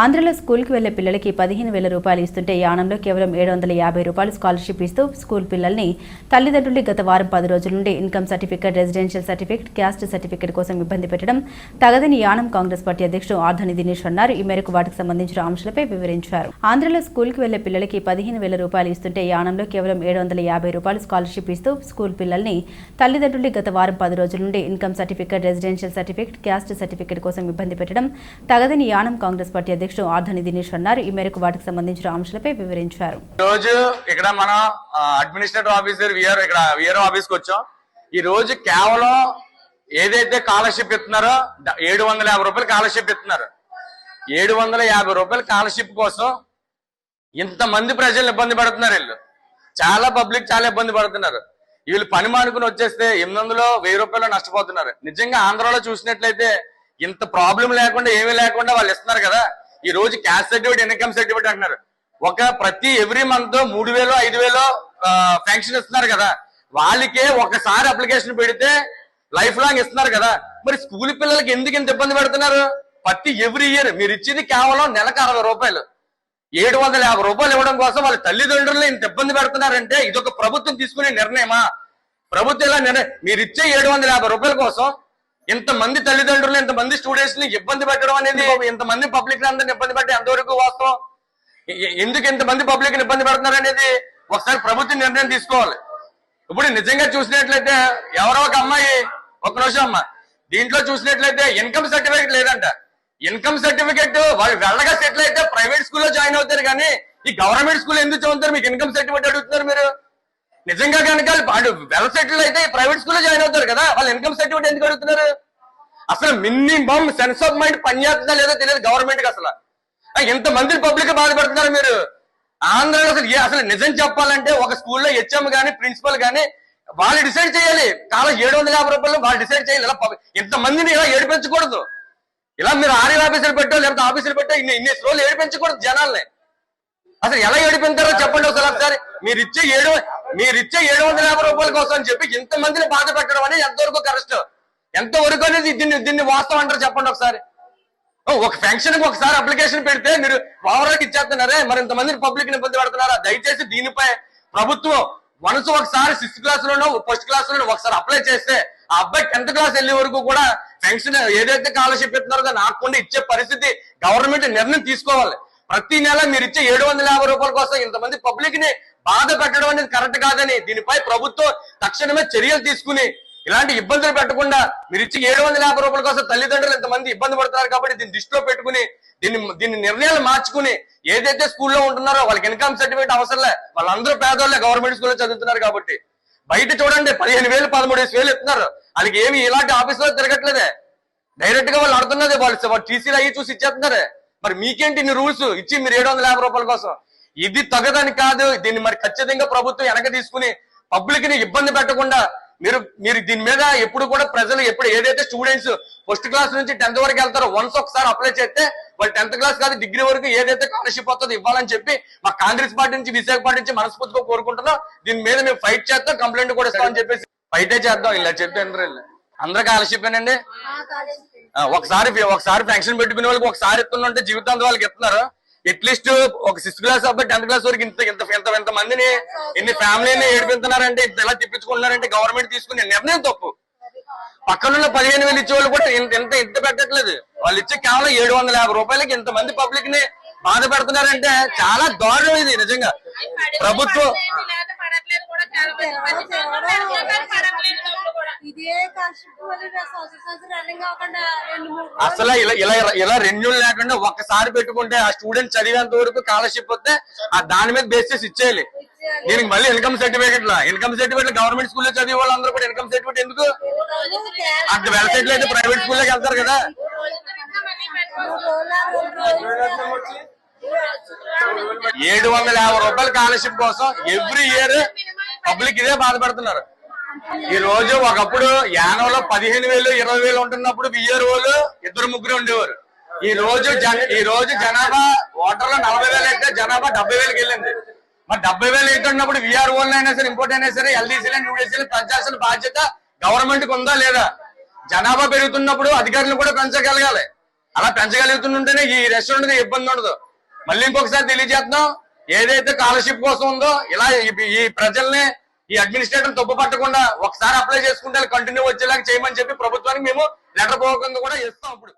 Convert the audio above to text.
ఆంధ్రలో స్కూల్కి వెళ్ళే పిల్లలకి పదిహేను వేల రూపాయలు ఇస్తుంటే యానంలో కేవలం ఏడు వందల యాభై రూపాయలు స్కాలర్షిప్ ఇస్తూ స్కూల్ పిల్లల్ని తల్లిదండ్రులు గత వారం పది రోజుల నుండి income certificate residential certificate caste certificate కోసం ఇబ్బంది పెట్టడం తగదని యానం కాంగ్రెస్ పార్టీ అధ్యక్షుడు ఆర్ధని దినేష్ అన్నారు. ఈ మేరకు వాటికి సంబంధించిన అంశాలపై వివరించారు. ఆంధ్రలో స్కూల్కి వెళ్ళే పిల్లలకి పదిహేను వేల రూపాయలు ఇస్తుంటే యానంలో కేవలం ఏడు వందల యాభై రూపాయలు స్కాలర్షిప్ ఇస్తూ స్కూల్ పిల్లల్ని తల్లిదండ్రులు గత వారం పది రోజుల నుండి income certificate residential certificate caste certificate కోసం ఇబ్బంది పెట్టడం తగదని యానం కాంగ్రెస్ పార్టీ అధ్యక్షుడు ఆర్ధని దినేష్ అన్నారు. ఈ మేరకు వాటికి సంబంధించిన అంశాలపై వివరించారు. రోజు ఇక్కడ మనం అడ్మినిస్ట్రేటివ్ ఆఫీసర్ విఆర్ ఇక్కడ విఆర్ ఆఫీస్కి వచ్చాం. ఈ రోజు కేవలం ఏదైతే స్కాలర్షిప్ ఇస్తున్నారో ఏడు వందల యాభై రూపాయలు కాలర్షిప్ ఇస్తున్నారు. ఏడు వందల యాభై రూపాయల స్కాలర్షిప్ కోసం ఇంతమంది ప్రజలు ఇబ్బంది పడుతున్నారు వీళ్ళు. చాలా పబ్లిక్ చాలా ఇబ్బంది పడుతున్నారు. వీళ్ళు పని మానుకుని వచ్చేస్తే ఎనిమిది వందలు వెయ్యి రూపాయలు నష్టపోతున్నారు. నిజంగా ఆంధ్రాలో చూసినట్లయితే ఇంత ప్రాబ్లం లేకుండా ఏమీ లేకుండా వాళ్ళు ఇస్తున్నారు కదా. ఈ రోజు క్యాష్ సర్టిఫికేట్ ఇన్కమ్ సర్టిఫికేట్ అంటున్నారు. ఒక ప్రతి ఎవ్రీ మంత్ మూడు వేలు ఐదు వేలు పెన్షన్ ఇస్తున్నారు కదా. వాళ్ళకే ఒకసారి అప్లికేషన్ పెడితే లైఫ్ లాంగ్ ఇస్తున్నారు కదా. మరి స్కూల్ పిల్లలకి ఎందుకు ఇంత ఇబ్బంది పెడుతున్నారు? ప్రతి ఎవ్రీ ఇయర్ మీరు ఇచ్చింది కేవలం నెలకు అరవై రూపాయలు. ఏడు వందల యాభై రూపాయలు ఇవ్వడం కోసం వాళ్ళ తల్లిదండ్రులు ఇంత ఇబ్బంది పెడుతున్నారంటే ఇదొక ప్రభుత్వం తీసుకునే నిర్ణయమా? ప్రభుత్వం ఇలా నిర్ణయం? మీరు ఇచ్చే ఏడు వందల యాభై రూపాయల కోసం ఇంతమంది తల్లిదండ్రులు ఇంతమంది స్టూడెంట్స్ని ఇబ్బంది పెట్టడం అనేది ఇంతమంది పబ్లిక్ అందరిని ఇబ్బంది పెట్టే ఎంతవరకు వాస్తవం? ఎందుకు ఇంతమంది పబ్లిక్ని ఇబ్బంది పెడుతున్నారు అనేది ఒకసారి ప్రభుత్వం నిర్ణయం తీసుకోవాలి. ఇప్పుడు నిజంగా చూసినట్లయితే ఎవరో ఒక అమ్మాయి ఒక నిమిషం అమ్మ. దీంట్లో చూసినట్లయితే ఇన్కమ్ సర్టిఫికేట్ లేదంట. ఇన్కమ్ సర్టిఫికేట్ వాళ్ళు వెళ్ళగా సెటిల్ అయితే ప్రైవేట్ స్కూల్లో జాయిన్ అవుతారు కానీ ఈ గవర్నమెంట్ స్కూల్ ఎందుకు చదువుతారు? మీకు ఇన్కమ్ సర్టిఫికేట్ అడుగుతున్నారు మీరు. నిజంగా కనుక వాళ్ళు వెల్ సెటిల్ అయితే ప్రైవేట్ స్కూల్లో జాయిన్ అవుతారు కదా వాళ్ళు ఇన్కమ్ సర్టిఫికేట్ ఎందుకు అడుగుతున్నారు? అసలు మినిమం సెన్స్ ఆఫ్ మైండ్ పనిచేస్తుందా లేదో తెలియదు గవర్నమెంట్కి అసలు. ఇంత ఇంతమంది పబ్లిక్ బాధపడుతున్నారు మీరు? ఆంధ్రలో అసలు ఏ- అసలు నిజం చెప్పాలంటే ఒక స్కూల్లో హెచ్ఎం గానీ ప్రిన్సిపల్ గానీ వాళ్ళు డిసైడ్ చేయాలి. కాలం ఏడు వందల యాభై రూపాయలు వాళ్ళు డిసైడ్ చేయాలి. ఇలా ఇంతమందిని ఇలా ఏడిపించకూడదు. ఇలా మీరు ఆర్య ఆఫీసులు పెట్టో లేకపోతే ఆఫీసులు పెట్టో ఇన్ని ఇన్ని రోజులు ఏడిపించకూడదు జనాల్ని. అసలు ఎలా ఏడిపించారో చెప్పండి ఒకసారి ఒకసారి. మీరు ఇచ్చే ఏడు మీరు ఇచ్చే ఏడు వందల యాభై రూపాయల కోసం అని చెప్పి ఇంత మందిని బాధ పెట్టడం అనేది ఎంతవరకు కరెక్ట్? ఎంతవరకు అనేది దీన్ని దీన్ని వాస్తవం అంటారు చెప్పండి ఒకసారి. ఒక ఫంక్షన్కి ఒకసారి అప్లికేషన్ పెడితే మీరు ఓవరాల్ ఇచ్చేస్తున్నారే. మరి ఇంతమంది పబ్లిక్ ఇబ్బంది పడుతున్నారా? దయచేసి దీనిపై ప్రభుత్వం మనసు ఒకసారి సిక్స్త్ క్లాస్ లోనో ఫస్ట్ క్లాస్ లోనో ఒకసారి అప్లై చేస్తే ఆ అబ్బాయి టెన్త్ క్లాస్ వెళ్ళే వరకు కూడా పెన్షన్ ఏదైతే స్కాలర్షిప్ ఇస్తున్నారో దాన్ని ఆకుండా ఇచ్చే పరిస్థితి గవర్నమెంట్ నిర్ణయం తీసుకోవాలి. ప్రతి నెల మీరు ఇచ్చే ఏడు వందల యాభై రూపాయల కోసం ఇంతమంది పబ్లిక్ని బాధ పెట్టడం అనేది కరెక్ట్ కాదని దీనిపై ప్రభుత్వం తక్షణమే చర్యలు తీసుకుని ఇలాంటి ఇబ్బందులు పెట్టకుండా మీరు ఇచ్చి ఏడు వందల యాభై రూపాయల కోసం తల్లిదండ్రులు ఇంతమంది ఇబ్బంది పడుతున్నారు కాబట్టి దీన్ని దృష్టిలో పెట్టుకుని దీన్ని దీన్ని నిర్ణయాలు మార్చుకుని ఏదైతే స్కూల్లో ఉంటున్నారో వాళ్ళకి ఇన్కమ్ సర్టిఫికేట్ అవసరంలే వాళ్ళందరూ పేదోళ్ళే గవర్నమెంట్ స్కూల్లో చదువుతున్నారు కాబట్టి. బయట చూడండి పదిహేను వేలు పదమూడు వేలు ఇస్తున్నారు. వాళ్ళకి ఏమి ఇలాంటి ఆఫీసులో తిరగట్లేదే. డైరెక్ట్గా వాళ్ళు ఆడుతున్నదే వాళ్ళు వాళ్ళు టీసీలు అయ్యి చూసి ఇచ్చేస్తున్నారే. మరి మీకేంటి ఇన్ని రూల్స్? ఇచ్చి మీరు ఏడు వందల యాభై రూపాయల కోసం. ఇది తగదని కాదు. దీన్ని మరి ఖచ్చితంగా ప్రభుత్వం వెనక తీసుకుని పబ్లిక్ని ఇబ్బంది పెట్టకుండా మీరు మీరు దీని మీద ఎప్పుడు కూడా ప్రజలు ఎప్పుడు ఏదైతే స్టూడెంట్స్ ఫస్ట్ క్లాస్ నుంచి టెన్త్ వరకు వెళ్తారో వన్స్ ఒకసారి అప్లై చేస్తే వాళ్ళు టెన్త్ క్లాస్ కాదు డిగ్రీ వరకు ఏదైతే స్కాలర్షిప్ వస్తుందో ఇవ్వాలని చెప్పి మా కాంగ్రెస్ పార్టీ నుంచి విశాఖపట్నం నుంచి మనస్ఫూర్తిగా కోరుకుంటున్నాం. దీని మీద మేము ఫైట్ చేస్తాం కంప్లైంట్ కూడా ఇస్తామని చెప్పేసి. ఫైటే చేద్దాం ఇలా చెప్పి అందరూ అందరూ స్కాలర్షిప్ ఒకసారి ఒకసారి పెన్షన్ పెట్టుకునే వాళ్ళకి ఒకసారి ఇస్తుందంటే జీవితాంతం వాళ్ళకి ఇస్తున్నారు అట్లీస్ట్ ఒక సిక్స్త్ క్లాస్ అబ్బాయి టెన్త్ క్లాస్ వరకు ఇంత ఇంత ఇంత ఇంత మందిని ఇన్ని ఫ్యామిలీని ఏడిపిస్తున్నారంటే ఇంత ఎలా తిప్పించుకుంటున్నారంటే గవర్నమెంట్ తీసుకునే నిర్ణయం తప్పు. పక్కనున్న పదిహేను వేలు ఇచ్చే వాళ్ళు కూడా ఇంత ఇంత ఇంత పెట్టట్లేదు. వాళ్ళు ఇచ్చే కేవలం ఏడు వందల యాభై రూపాయలకి ఇంత మంది పబ్లిక్ని బాధ పెడుతున్నారంటే చాలా దారుణం ఇది నిజంగా. ప్రభుత్వం అసలు ఇలా ఇలా ఇలా రెన్యూల్ లేకుండా ఒక్కసారి పెట్టుకుంటే ఆ స్టూడెంట్ చదివేంత వరకు స్కాలర్షిప్ వస్తే ఆ దాని మీద బేస్ చేసి ఇచ్చేయాలి. దీనికి మళ్ళీ ఇన్కమ్ సర్టిఫికేట్ లా. ఇన్కమ్ సర్టిఫికేట్ గవర్నమెంట్ స్కూల్లో చదివే వాళ్ళందరూ కూడా ఇన్కమ్ సర్టిఫికేట్ ఎందుకు? అంత వెబ్సైట్ అయితే ప్రైవేట్ స్కూల్లోకి వెళ్తారు కదా. ఏడు వందల యాభై రూపాయల స్కాలర్షిప్ కోసం ఎవ్రీ ఇయర్ పబ్లిక్ ఇదే బాధపడుతున్నారు. ఈ రోజు ఒకప్పుడు యానంలో పదిహేను వేలు ఇరవై వేలు ఉంటున్నప్పుడు విఆర్ఓలు ఇద్దరు ముగ్గురు ఉండేవారు. ఈ రోజు ఈ రోజు జనాభా ఓటర్లు నలభై వేలు అయితే జనాభా డెబ్బై వేలకి వెళ్ళింది. మరి డెబ్బై వేలు అవుతున్నప్పుడు విఆర్ఓలు అయినా సరే ఇంపోర్ట్ అయినా సరే ఎల్డీసీలు యూడీసీలు పెంచాల్సిన బాధ్యత గవర్నమెంట్కి ఉందా లేదా? జనాభా పెరుగుతున్నప్పుడు అధికారులు కూడా పెంచగలగాలి. అలా పెంచగలుగుతుంటేనే ఈ రెస్టారెంట్ ఇబ్బంది ఉండదు. మళ్ళీ ఇంకొకసారి తెలియజేస్తున్నాం ఏదైతే స్కాలర్షిప్ కోసం ఉందో ఇలా ఈ ప్రజల్ని ఈ అడ్మినిస్ట్రేటర్ తప్పు పట్టకుండా ఒకసారి అప్లై చేసుకుంటే కంటిన్యూ వచ్చేలాగా చేయమని చెప్పి ప్రభుత్వానికి మేము లెటర్ పూర్వకంగా కూడా ఇస్తాం అప్పుడు